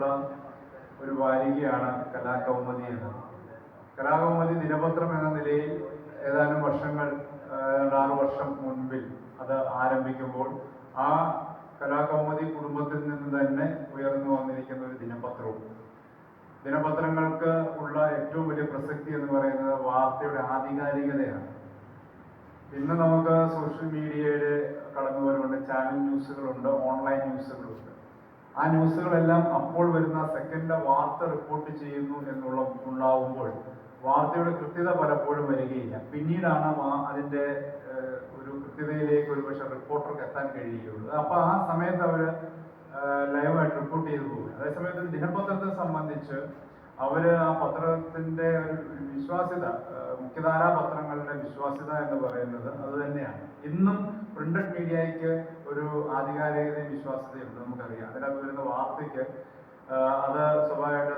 ഉള്ള ഒരു വാരികയാണ് കലാകൗമുദി എന്ന്. കലാകൗമുദി ദിനപത്രം എന്ന നിലയിൽ ഏതാനും വർഷങ്ങൾ ആറു വർഷം മുൻപിൽ അത് ആരംഭിക്കുമ്പോൾ ആ കലാകൗമുദി കുടുംബത്തിൽ നിന്ന് തന്നെ ഉയർന്നു വന്നിരിക്കുന്ന ഒരു ദിനപത്രവും. ദിനപത്രങ്ങൾക്ക് ഉള്ള ഏറ്റവും വലിയ പ്രസക്തി എന്ന് പറയുന്നത് വാർത്തയുടെ ആധികാരികതയാണ്. ഇന്ന് നമുക്ക് സോഷ്യൽ മീഡിയയുടെ കടന്നു വരുന്നുണ്ട് ചാനൽ ന്യൂസുകളുണ്ട് ഓൺലൈൻ ന്യൂസുകളുണ്ട്. ആ ന്യൂസുകളെല്ലാം അപ്പോൾ വരുന്ന സെക്കൻഡ് വാർത്ത റിപ്പോർട്ട് ചെയ്യുന്നു എന്നുള്ള ഉണ്ടാവുമ്പോൾ വാർത്തയുടെ കൃത്യത പലപ്പോഴും വരികയില്ല. പിന്നീടാണ് അതിന്റെ ഒരു കൃത്യതയിലേക്ക് ഒരുപക്ഷെ റിപ്പോർട്ടർക്ക് എത്താൻ കഴിയുകയുള്ളൂ. അപ്പൊ ആ സമയത്ത് അവർ ലൈവായിട്ട് റിപ്പോർട്ട് ചെയ്തു പോകും. അതേസമയത്ത് ദിനപത്രത്തെ സംബന്ധിച്ച് അവർ ആ പത്രത്തിന്റെ ഒരു വിശ്വാസ്യത മുഖ്യധാരാ പത്രങ്ങളുടെ വിശ്വാസ്യത എന്ന് പറയുന്നത് അത് തന്നെയാണ്. ഇന്നും പ്രിന്റഡ് മീഡിയയ്ക്ക് ഒരു ആധികാരികതയും വിശ്വാസ്യതയുണ്ട് നമുക്കറിയാം. അതിനകത്ത് വരുന്ന വാർത്തയ്ക്ക് അത് സ്വാഭാവികമായിട്ട്